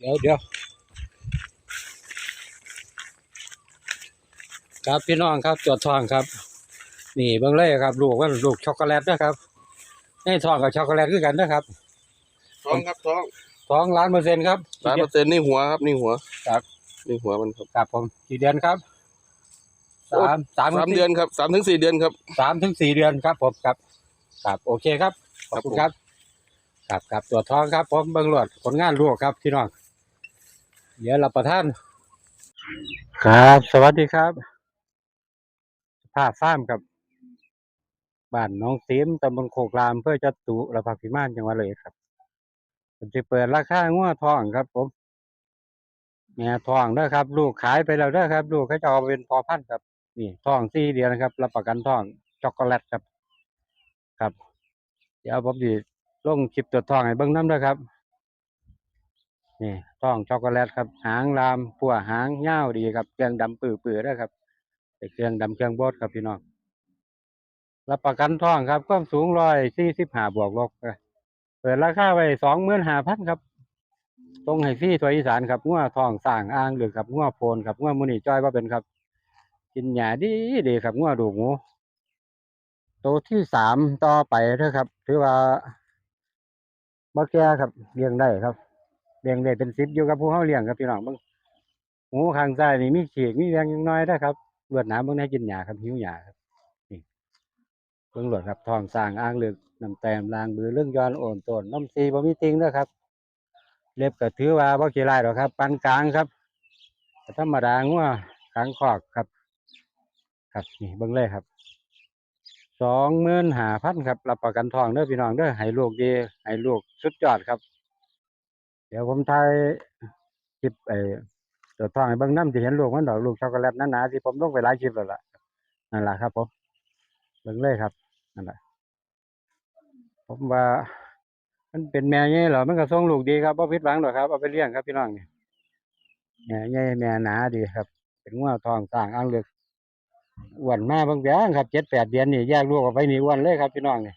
เดี๋ยวเดี๋ยวครับพี่น้องครับจดทองครับ นี่เบิ่งเลยครับลูกว่าลูกช็อกโกแลตนะครับนี่ทองกับช็อกโกแลตคือกันนะครับท้องครับท้องทองล้านเปอร์เซ็นต์ครับสามเปอร์เซ็นต์นี่หัวครับนี่หัวครับนี่หัวมันครับครับผมกี่เดือนครับสามสามสามเดือนครับสามถึงสี่เดือนครับสามถึงสี่เดือนครับผมครับครับโอเคครับขอบคุณครับครับครับตัวจทองครับผมเบิ่งรวดผลงานลูกครับพี่น้อง เดี๋ยวรับประทาน ครับ สวัสดีครับภาพฟ้ามครับบ้านน้องซีมตำบลโคกรามเพื่อจัตุระพักพิมานจังหวัดเลยครับผมจะเปิดราคางัวทองครับ ผมแม่ทองเด้อครับ ลูกขายไปแล้วเด้อครับ ลูกเขาจะเอาเป็นพอพันครับนี่ทองสี่เดือนนะครับรับประกันทองช็อกโกแลตครับ ครับ เดี๋ยวผมจะลงคลิปตัวทองให้เบิ่งน้ำด้อครับ นี่ทองช็อกโกแลตครับ หางลามพัวหางเง่าวดีครับเครื่องดำปื้อๆเด้ครับเป็นเครื่องดำเครื่องบดครับพี่น้องรับประกันทองครับความสูงร้อยสี่สิบห้าบวกลบเปิดราคาไว้สองหมื่นห้าพันครับ ตรงให้ฟรี่ตัวอีสานครับงัวทองสร้างอ่างหรือครับงัวโพนครับงัวมุนีจ้อยว่าเป็นครับ กินหญ้าดีดีครับงัวดูกหมูตัวที่สามต่อไปเด้อครับ ถือว่าบ่แก่ครับเลี้ยงได้ครับ เลี้ยงได้เป็นสิบอยู่กับผู้เฮาเลี้ยงครับพี่น้องบังหมูข้างซ้ายนี่มีขีกมีแดงยังน้อยนะครับลวดหนามเบิ่งให้กินหญ้าครับหิวหญ้าครับนี่เบิ่งลวดครับทองสร้างอ่างเลึกน้ำแต้มลางบือเรื่องย้อนโอนต้นน้ำซีบ่มีติงเด้อครับ เล็บก็ถือว่าบ่ขี้ลายดอกครับปานกลางครับธรรมดางัวกลางคอกครับ ครับนี่เบิ่งเลยครับสองหมื่นห้าพันครับรับประกันทองเด้อพี่น้องเด้อให้ลูกดีให้ลูกสุดยอดครับ เดี๋ยวผมถ่ายคลิปไอ้ตัวทองให้เบิ่งน้ำจะเห็นลูกมันดอกลูกช็อกโกแลตหนาๆที่ผมลงไปหลายคลิปแล้วล่ะนั่นแหละครับผมเบิ่งเลยครับนั่นแหละผมว่า มันเป็นแม่ใหญ่เหรอมันก็ส่งลูกดีครับบ่ผิดหวังหรอกครับเอาไปเลี้ยงครับพี่น้องเนี่แม่ใหญ่แม่หนาดีครับ เป็นงัวทองสร้างอ่างเลือกอ้วนมาบางอย่งครับเจ็ดแปดเดือนนี่แยกลูกออกไปนี่อ้วนเลยครับพี่น้องเนี่ย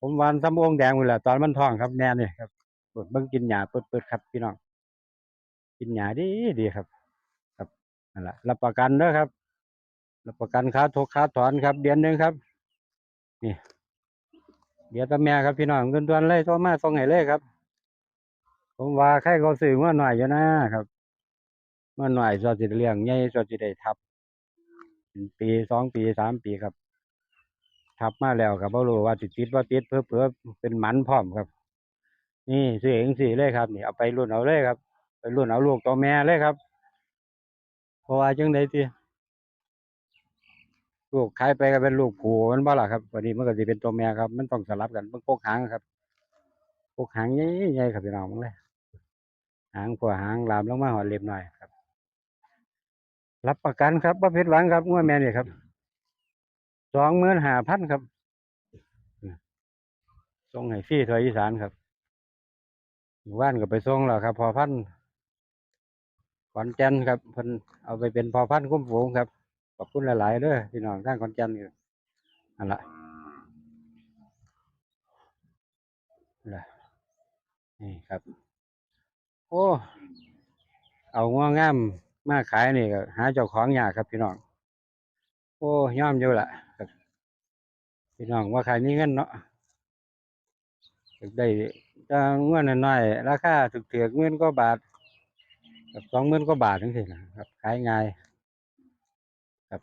ผมวานซ้ำองค์แดงหมดแหละตอนมันทองครับแน่นี่ครับ ดเบิ่งกินหญ้าเปิดเปิดครับ พี่น้องกินหญ้าดีดีครับ ครับนั่นแหละรับประกันด้อครับรับประกันค่าทกค่าถอนครับ เดือนหนึ่งครับ นี่เดี๋ยวตาแม่ครับพี่น้องเงินดวนเลยโทรมาส่งให้เลยครับ ผมว่าใครเขาซื้อมาหน่อยอยู่นะครับเมาหน่อยสอสิได้เลี้ยงใหญ่สอสิตได้ทับปีสองปีสามปีครับ ทับมาแล้วครับบ่รู้ว่าติดติดว่าติดเพื่อเพื่อเป็นหมันพร้อมครับ นี่ซื้อเองสิเลยครับนี่เอาไปรุ่นเอาเลยครับ ไปรุ่นเอาลูกตัวแม่เลยครับเพราะว่าจังไดติลูกขายไปก็เป็นลูกผูมันบ่ล่ะครับวันนี้มันก็สิเป็นตัวแม่ครับ มันต้องสลับกันมันโกกหางครับโกกหางใหญ่ๆครับพี่น้องเลยหางผัวหางลามลงมาหอดเล็บหน่อยครับ รับประกันครับว่าเพชรหวังครับงวดแม่นี่ครับสองหมื่นห้าพันครับส่งให้ฟรีทั่วอีสานครับ หมู่บ้านก็ไปส่งแล้วครับ พอพันธ์ขอนแก่นครับเพิ่นเอาไปเป็นพอพันธุ์คุ้มฝูงครับขอบคุณหลายๆเด้อพี่น้องทางขอนแก่นอยู่นั่นละละนี่ครับ โอ้เอางัวงามมาขายนี่ก็หาเจ้าของยากครับพี่น้องโอ้ย่อมอยู่ละพี่น้องว่าขายนี่เงินเนาะอยากได้ จะเงินน้อยๆราคาถูกๆเงินก็บาทกับสองหมื่นก็บาททั้งสินะครับขายง่ายครับ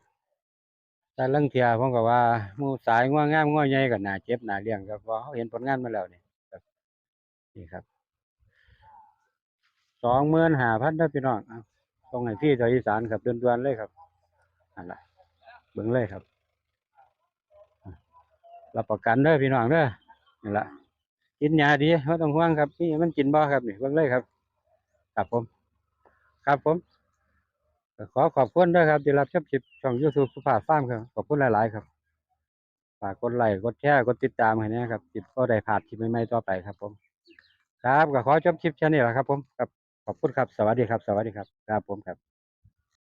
แต่เรื่องเทียผมก็ว่ามูสายง่วงงามง่วงใหญ่ก็น่าเจ็บหนาเลี้ยงครับเพราะเขาเห็นผลงานมาแล้วนี่ครับนี่ครับสองหมื่นหาพันเด้พี่น้องเอาส่งให้พี่ตัวอีสานครับเดือนๆเลยครับนั่นแหละเบิ่งเลยครับรับประกันเด้อพี่น้องเด้อนี่แหละ กินยาดีไม่ต้องห่วงครับนี่มันกินบ่ครับนี่เบิ่งเลยครับ ครับผม ครับผม ขอขอบคุณด้วยครับที่รับชมคลิปช่องยูทูบสุภาพฟาร์มครับ ขอบคุณหลาย ๆ ครับฝากกดไลค์กดแชร์กดติดตามให้นะครับจิบก็ได้ผ่านคลิปใหม่ๆต่อไปครับ ผม ครับก็ขอจบคลิปแค่นี้แหละครับ ผมครับขอบคุณครับ สวัสดีครับ สวัสดีครับ ครับผมครับ